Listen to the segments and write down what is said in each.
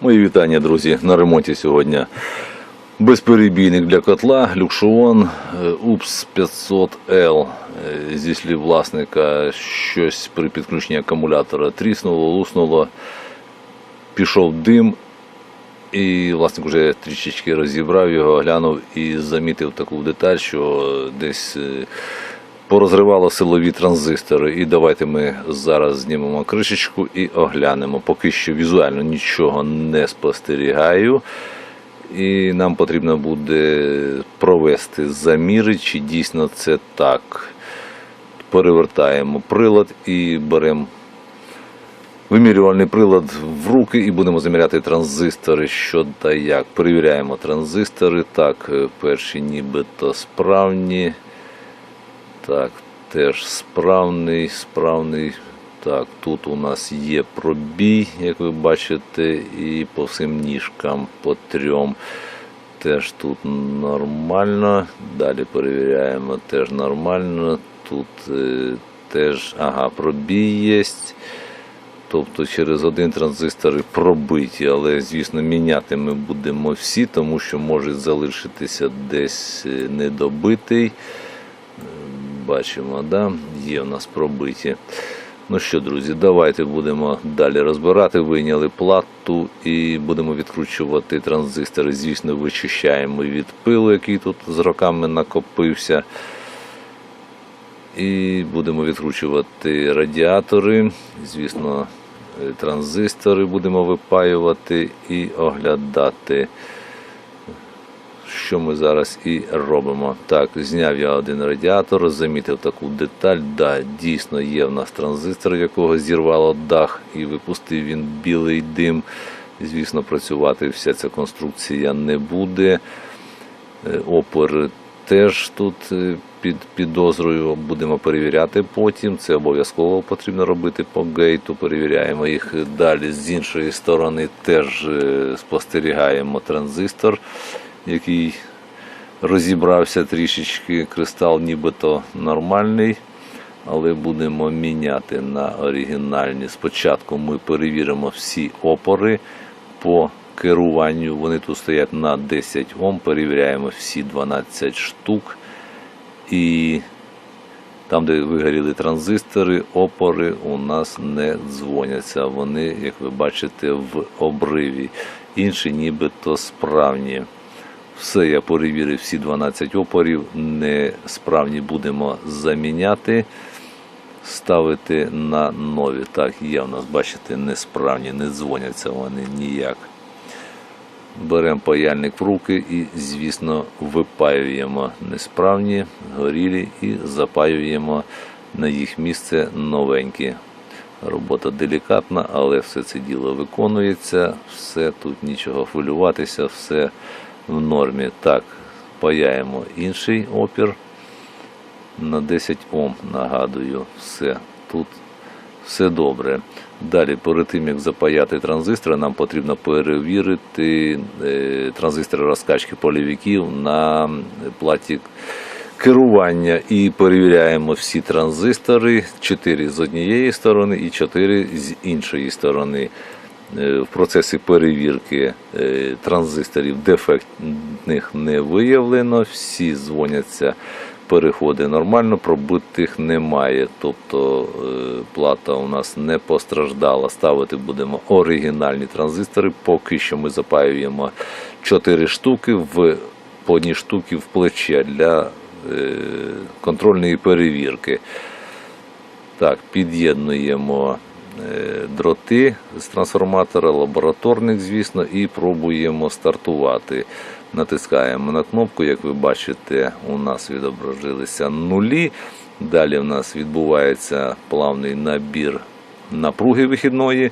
Мої вітання, друзі. На ремонті сьогодні безперебійник для котла, люкшон УПС 500L. Е, Зі слів власника, щось при підключенні акумулятора тріснуло, луснуло, пішов дим. І власник вже трішечки розібрав його, глянув і замітив таку деталь, що десь е, порозривало силові транзистори. І давайте ми зараз знімемо кришечку і оглянемо. Поки що візуально нічого не спостерігаю. І нам потрібно буде провести заміри, чи дійсно це так. Перевертаємо прилад і беремо вимірювальний прилад в руки і будемо заміряти транзистори, що та як. Перевіряємо транзистори. Так, е, перші нібито справні. Так, теж справний, справний. Так, тут у нас є пробій, як ви бачите, і по всім ніжкам по трьом. Теж тут нормально. Далі перевіряємо, теж нормально. Тут е, теж, ага, пробій є. Тобто через один транзистор пробиті, але звісно міняти ми будемо всі, тому що може залишитися десь е, недобитий. Бачимо, да? є в нас пробиті. Ну що, друзі, давайте будемо далі розбирати. Вийняли плату і будемо відкручувати транзистори. Звісно, вичищаємо від пилу, який тут з роками накопився. І будемо відкручувати радіатори. Звісно, транзистори будемо випаювати і оглядати, що ми зараз і робимо. Так, зняв я один радіатор, замітив таку деталь. Да, дійсно є в нас транзистор, якого зірвало дах, і випустив він білий дим. Звісно, працювати вся ця конструкція не буде. Е, Опор теж тут е, під підозрою будемо перевіряти потім. Це обов'язково потрібно робити по гейту. Перевіряємо їх далі. З іншої сторони теж е, спостерігаємо транзистор, який розібрався трішечки. Кристал нібито нормальний. Але будемо міняти на оригінальні. Спочатку ми перевіримо всі опори по керуванню. Вони тут стоять на 10 Ом. Перевіряємо всі 12 штук. І там, де вигоріли транзистори, опори у нас не дзвоняться. Вони, як ви бачите, в обриві. Інші нібито справні. Все, я перевірив всі 12 опорів. Несправні будемо заміняти, ставити на нові. Так, є у нас, бачите, несправні, не дзвоняться вони ніяк. Беремо паяльник в руки і, звісно, випаюємо несправні, горілі і запаюємо на їх місце новенькі. Робота делікатна, але все це діло виконується, все тут нічого хвилюватися, все в нормі. Так, паяємо інший опір на 10 Ом, нагадую, все тут все добре. Далі, перед тим як запаяти транзистори, нам потрібно перевірити е, транзистори розкачки полівіків на платі керування і перевіряємо всі транзистори, 4 з однієї сторони і 4 з іншої сторони. Е, В процесі перевірки е, транзисторів дефектних не виявлено, всі дзвоняться, переходи нормально, пробитих немає. Тобто е, плата у нас не постраждала. Ставити будемо оригінальні транзистори. Поки що ми запаюємо 4 штуки в по одній штуки в плече для контрольної перевірки. Так, під'єднуємо дроти з трансформатора, лабораторник, звісно, і пробуємо стартувати. Натискаємо на кнопку, як ви бачите, у нас відображилися нулі. Далі у нас відбувається плавний набір напруги вихідної.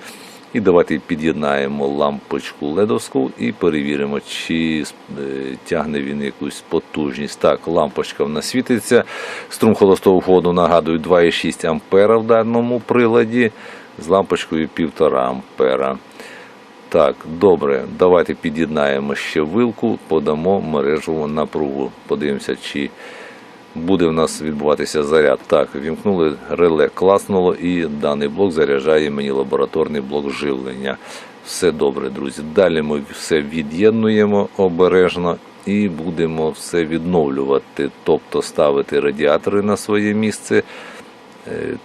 І давайте під'єднаємо лампочку ледовську і перевіримо, чи е, тягне він якусь потужність. Так, лампочка в нас світиться. Струм холостого входу, нагадую, 2,6 ампера в даному приладі з лампочкою 1,5 ампера. Так, добре, давайте під'єднаємо ще вилку, подамо мережеву напругу. Подивимося, чи буде в нас відбуватися заряд. Так, вімкнули реле, класнуло, і даний блок заряджає мені лабораторний блок живлення. Все добре, друзі. Далі ми все від'єднуємо обережно і будемо все відновлювати, тобто ставити радіатори на своє місце,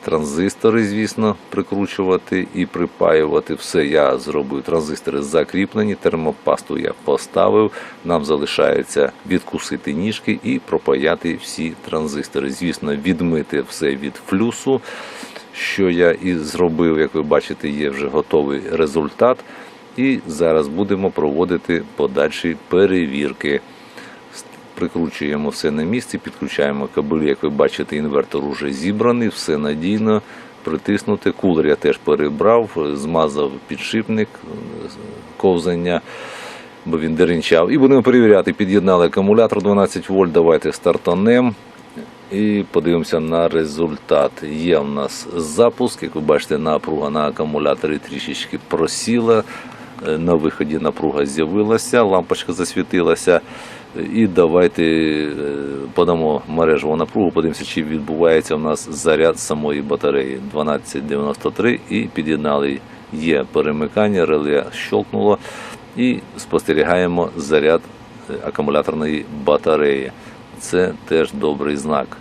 транзистори, звісно, прикручувати і припаювати. Все я зробив. Транзистори закріплені, термопасту я поставив. Нам залишається відкусити ніжки і пропаяти всі транзистори. Звісно, відмити все від флюсу що я і зробив, як ви бачите, є вже готовий результат. І зараз будемо проводити подальші перевірки. Прикручуємо все на місці, підключаємо кабель, як ви бачите, інвертор уже зібраний, все надійно. Притиснути. Кулер я теж перебрав, змазав підшипник ковзання, бо він деренчав. І будемо перевіряти. Під'єднали акумулятор 12 вольт. Давайте стартанем. І подивимося на результат. Є у нас запуск, як ви бачите, напруга на акумуляторі трішечки просіла. Е, На виході напруга з'явилася, лампочка засвітилася. І давайте е, подамо мережеву напругу, подивимося, чи відбувається у нас заряд самої батареї 1293 і під'єднали. Є перемикання, реле щелкнуло і спостерігаємо заряд е, акумуляторної батареї. Це теж добрий знак.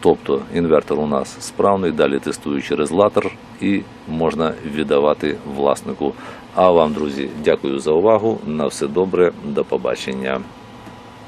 Тобто інвертор у нас справний, далі тестую через латер і можна віддавати власнику. А вам, друзі, дякую за увагу. На все добре, до побачення.